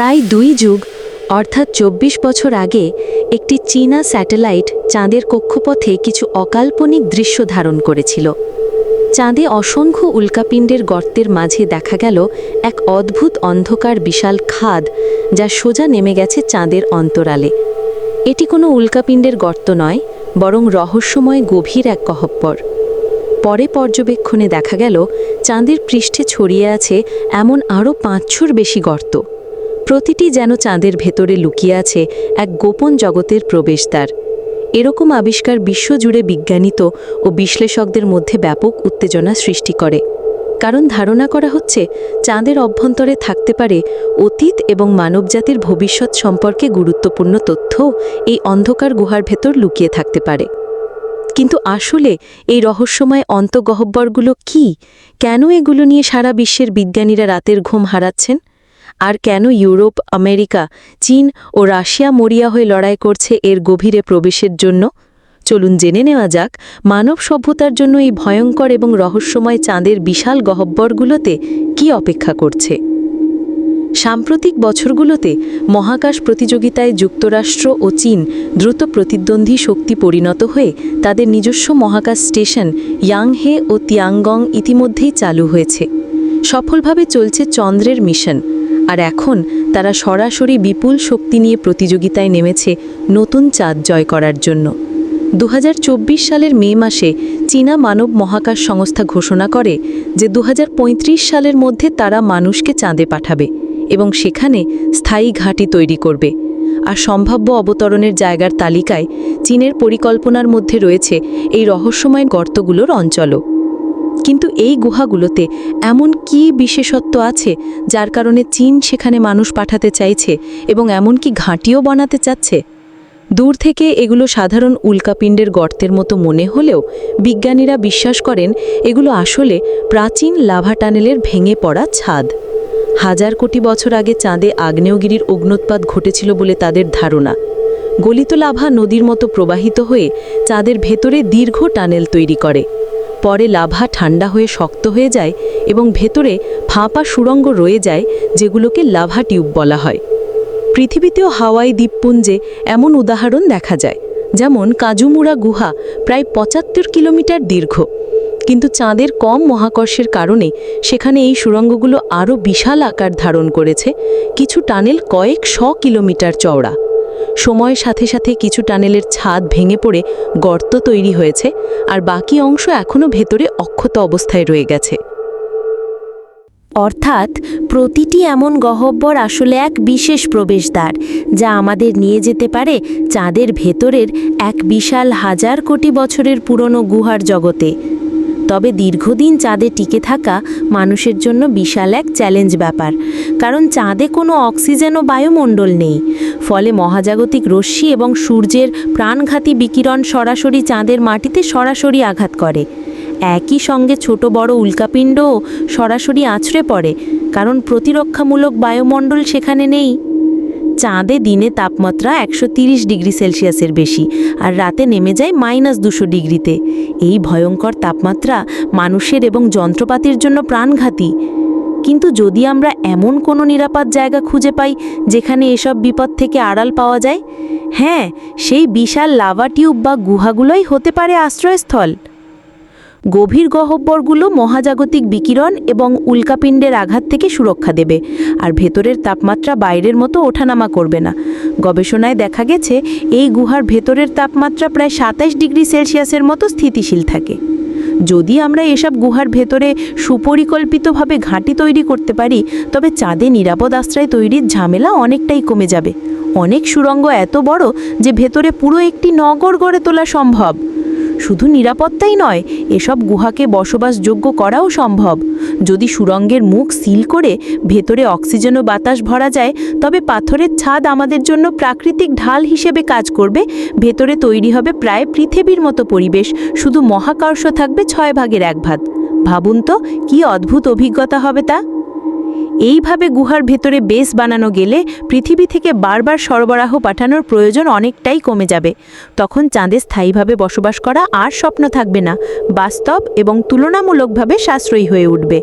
প্রায় দুই যুগ, অর্থাৎ চব্বিশ বছর আগে, একটি চীনা স্যাটেলাইট চাঁদের কক্ষপথে কিছু অকাল্পনিক দৃশ্য ধারণ করেছিল। চাঁদে অসংখ্য উল্কাপিণ্ডের গর্তের মাঝে দেখা গেল এক অদ্ভুত অন্ধকার বিশাল খাদ যা সোজা নেমে গেছে চাঁদের অন্তরালে। এটি কোনো উল্কাপিণ্ডের গর্ত নয়, বরং রহস্যময় গভীর এক গহ্বর পরে পর্যবেক্ষণে দেখা গেল, চাঁদের পৃষ্ঠে ছড়িয়ে আছে এমন আরও পাঁচশোর বেশি গর্ত। প্রতিটি যেন চাঁদের ভেতরে লুকিয়ে আছে এক গোপন জগতের প্রবেশদ্বার। এরকম আবিষ্কার বিশ্বজুড়ে বিজ্ঞানিত ও বিশ্লেষকদের মধ্যে ব্যাপক উত্তেজনা সৃষ্টি করে। কারণ ধারণা করা হচ্ছে, চাঁদের অভ্যন্তরে থাকতে পারে অতীত এবং মানবজাতির ভবিষ্যৎ সম্পর্কে গুরুত্বপূর্ণ তথ্য এই অন্ধকার গুহার ভেতর লুকিয়ে থাকতে পারে। কিন্তু আসলে এই রহস্যময় অন্তগহ্বরগুলো কি? কেন এগুলো নিয়ে সারা বিশ্বের বিজ্ঞানীরা রাতের ঘুম হারাচ্ছেন? আর কেন ইউরোপ, আমেরিকা, চীন ও রাশিয়া মরিয়া হয়ে লড়াই করছে এর গভীরে প্রবেশের জন্য? চলুন জেনে নেওয়া যাক, মানব সভ্যতার জন্য এই ভয়ঙ্কর এবং রহস্যময় চাঁদের বিশাল গহ্বরগুলোতে কি অপেক্ষা করছে? সাম্প্রতিক বছরগুলোতে মহাকাশ প্রতিযোগিতায় যুক্তরাষ্ট্র ও চীন দ্রুত প্রতিদ্বন্দ্বী শক্তি পরিণত হয়ে তাদের নিজস্ব মহাকাশ স্টেশন ইয়াংহে ও তিয়াঙ্গং ইতিমধ্যেই চালু হয়েছে। সফলভাবে চলছে চন্দ্রের মিশন। আর এখন তারা সরাসরি বিপুল শক্তি নিয়ে প্রতিযোগিতায় নেমেছে নতুন চাঁদ জয় করার জন্য। দু হাজার চব্বিশ সালের মে মাসে চীনা মানব মহাকাশ সংস্থা ঘোষণা করে যে দু হাজার পঁয়ত্রিশ সালের মধ্যে তারা মানুষকে চাঁদে পাঠাবে এবং সেখানে স্থায়ী ঘাঁটি তৈরি করবে। আর সম্ভাব্য অবতরণের জায়গার তালিকায় চীনের পরিকল্পনার মধ্যে রয়েছে এই রহস্যময় গর্তগুলোর অঞ্চলও। কিন্তু এই গুহাগুলোতে এমন কি বিশেষত্ব আছে যার কারণে চীন সেখানে মানুষ পাঠাতে চাইছে এবং এমনকি ঘাঁটিও বানাতে চাচ্ছে? দূর থেকে এগুলো সাধারণ উল্কাপিণ্ডের গর্তের মতো মনে হলেও বিজ্ঞানীরা বিশ্বাস করেন এগুলো আসলে প্রাচীন লাভা টানেলের ভেঙে পড়া ছাদ। হাজার কোটি বছর আগে চাঁদে আগ্নেয়গিরির অগ্নোৎপাত ঘটেছিল বলে তাদের ধারণা। গলিত লাভা নদীর মতো প্রবাহিত হয়ে চাঁদের ভেতরে দীর্ঘ টানেল তৈরি করে। পরে লাভা ঠান্ডা হয়ে শক্ত হয়ে যায় এবং ভেতরে ফাঁপা সুড়ঙ্গ রয়ে যায়, যেগুলোকে লাভা টিউব বলা হয়। পৃথিবীতেও হাওয়াই দ্বীপপুঞ্জে এমন উদাহরণ দেখা যায়, যেমন কাজুমুড়া গুহা প্রায় পঁচাত্তর কিলোমিটার দীর্ঘ। কিন্তু চাঁদের কম মহাকর্ষের কারণে সেখানে এই সুড়ঙ্গগুলো আরও বিশাল আকার ধারণ করেছে, কিছু টানেল কয়েক শ কিলোমিটার চওড়া। সময়ের সাথে সাথে কিছু টানেলের ছাদ ভেঙে পড়ে গর্ত তৈরি হয়েছে আর বাকি অংশ এখনও ভেতরে অক্ষত অবস্থায় রয়ে গেছে। অর্থাৎ প্রতিটি এমন গহ্বর আসলে এক বিশেষ প্রবেশদ্বার, যা আমাদের নিয়ে যেতে পারে চাঁদের ভেতরের এক বিশাল হাজার কোটি বছরের পুরনো গুহার জগতে। তবে দীর্ঘদিন চাঁদে টিকে থাকা মানুষের জন্য বিশাল এক চ্যালেঞ্জ ব্যাপার, কারণ চাঁদে কোনো অক্সিজেন ও বায়ুমণ্ডল নেই। ফলে মহাজাগতিক রশ্মি এবং সূর্যের প্রাণঘাতী বিকিরণ সরাসরি চাঁদের মাটিতে সরাসরি আঘাত করে। একই সঙ্গে ছোট বড় উল্কাপিণ্ডও সরাসরি আছড়ে পড়ে, কারণ প্রতিরক্ষামূলক বায়ুমণ্ডল সেখানে নেই। চাঁদে দিনে তাপমাত্রা একশো ডিগ্রি সেলসিয়াসের বেশি আর রাতে নেমে যায় মাইনাস দুশো ডিগ্রিতে। এই ভয়ঙ্কর তাপমাত্রা মানুষের এবং যন্ত্রপাতির জন্য প্রাণঘাতী। কিন্তু যদি আমরা এমন কোনো নিরাপদ জায়গা খুঁজে পাই যেখানে এসব বিপদ থেকে আড়াল পাওয়া যায়? হ্যাঁ সেই বিশাল লাভা টিউব বা গুহাগুলোই হতে পারে আশ্রয়স্থল। গভীর গহ্বরগুলো মহাজাগতিক বিকিরণ এবং উল্কাপিণ্ডের আঘাত থেকে সুরক্ষা দেবে, আর ভেতরের তাপমাত্রা বাইরের মতো ওঠানামা করবে না। গবেষণায় দেখা গেছে, এই গুহার ভেতরের তাপমাত্রা প্রায় সাতাশ ডিগ্রি সেলসিয়াসের মতো স্থিতিশীল থাকে। যদি আমরা এসব গুহার ভেতরে সুপরিকল্পিতভাবে ঘাঁটি তৈরি করতে পারি, তবে চাঁদে নিরাপদ আশ্রয় তৈরির ঝামেলা অনেকটাই কমে যাবে। অনেক সুরঙ্গ এত বড় যে ভেতরে পুরো একটি নগর গড়ে তোলা সম্ভব। শুধু নিরাপত্তাই নয়, এসব গুহাকে বসবাসযোগ্য করাও সম্ভব। যদি সুরঙ্গের মুখ সিল করে ভেতরে অক্সিজেন ও বাতাস ভরা যায়, তবে পাথরের ছাদ আমাদের জন্য প্রাকৃতিক ঢাল হিসেবে কাজ করবে। ভেতরে তৈরি হবে প্রায় পৃথিবীর মতো পরিবেশ, শুধু মহাকর্ষ থাকবে ছয় ভাগের এক ভাগ। ভাবুন তো, কী অদ্ভুত অভিজ্ঞতা হবে তা? এইভাবে গুহার ভেতরে বেস বানানো গেলে পৃথিবী থেকে বারবার সরবরাহ পাঠানোর প্রয়োজন অনেকটাই কমে যাবে। তখন চাঁদে স্থায়ীভাবে বসবাস করা আর স্বপ্ন থাকবে না, বাস্তব এবং তুলনামূলকভাবে সাশ্রয়ী হয়ে উঠবে।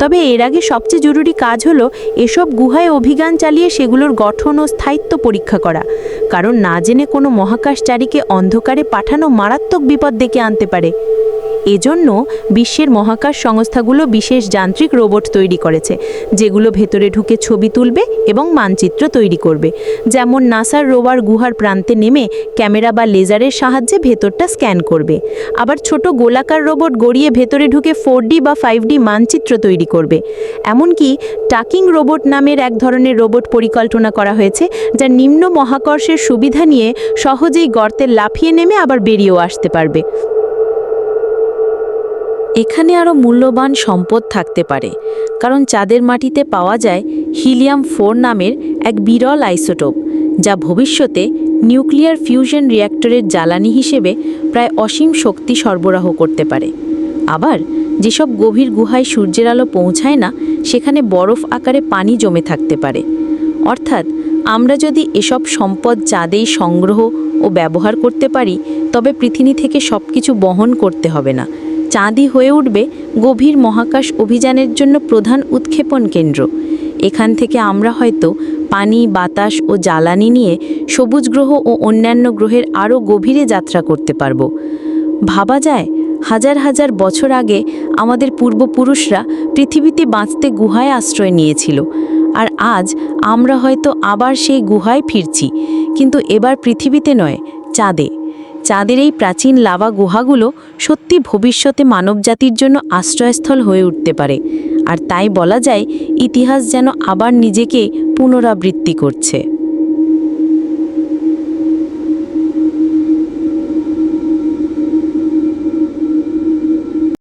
তবে এর আগে সবচেয়ে জরুরি কাজ হলো এসব গুহায় অভিযান চালিয়ে সেগুলোর গঠন ও স্থায়িত্ব পরীক্ষা করা, কারণ না জেনে কোনো মহাকাশচারীকে অন্ধকারে পাঠানো মারাত্মক বিপদ ডেকে আনতে পারে। এজন্য বিশ্বের মহাকাশ সংস্থাগুলো বিশেষ যান্ত্রিক রোবট তৈরি করেছে, যেগুলো ভেতরে ঢুকে ছবি তুলবে এবং মানচিত্র তৈরি করবে। যেমন নাসার রোভার গুহার প্রান্তে নেমে ক্যামেরা বা লেজারের সাহায্যে ভেতরটা স্ক্যান করবে। আবার ছোট গোলাকার রোবট গড়িয়ে ভেতরে ঢুকে ফোর বা ফাইভ মানচিত্র তৈরি করবে। এমনকি টাকিং রোবট নামের এক ধরনের রোবট পরিকল্পনা করা হয়েছে, যা নিম্ন মহাকর্ষের সুবিধা নিয়ে সহজেই গর্তে লাফিয়ে নেমে আবার বেরিয়েও আসতে পারবে। এখানে আরও মূল্যবান সম্পদ থাকতে পারে, কারণ চাঁদের মাটিতে পাওয়া যায় হিলিয়াম ফোর নামের এক বিরল আইসোটোপ, যা ভবিষ্যতে নিউক্লিয়ার ফিউশন রিয়্যাক্টরের জ্বালানি হিসেবে প্রায় অসীম শক্তি সরবরাহ করতে পারে। আবার, যেসব গভীর গুহায় সূর্যের আলো পৌঁছায় না, সেখানে বরফ আকারে পানি জমে থাকতে পারে। অর্থাৎ, আমরা যদি এসব সম্পদ চাঁদেই সংগ্রহ ও ব্যবহার করতে পারি, তবে পৃথিবী থেকে সব কিছু বহন করতে হবে না চাঁদই হয়ে উঠবে গভীর মহাকাশ অভিযানের জন্য প্রধান উৎক্ষেপণ কেন্দ্র। এখান থেকে আমরা হয়তো পানি, বাতাস ও জ্বালানি নিয়ে সবুজ গ্রহ ও অন্যান্য গ্রহের আরও গভীরে যাত্রা করতে পারব। ভাবা যায়, হাজার হাজার বছর আগে আমাদের পূর্বপুরুষরা পৃথিবীতে বাঁচতে গুহায় আশ্রয় নিয়েছিল, আর আজ আমরা হয়তো আবার সেই গুহায় ফিরছি। কিন্তু এবার পৃথিবীতে নয়, চাঁদে। চাঁদের এই প্রাচীন লাভা গুহাগুলো সত্যি ভবিষ্যতে মানবজাতির জন্য আশ্রয়স্থল হয়ে উঠতে পারে। আর তাই বলা যায়, ইতিহাস যেন আবার নিজেকে পুনরাবৃত্তি করছে।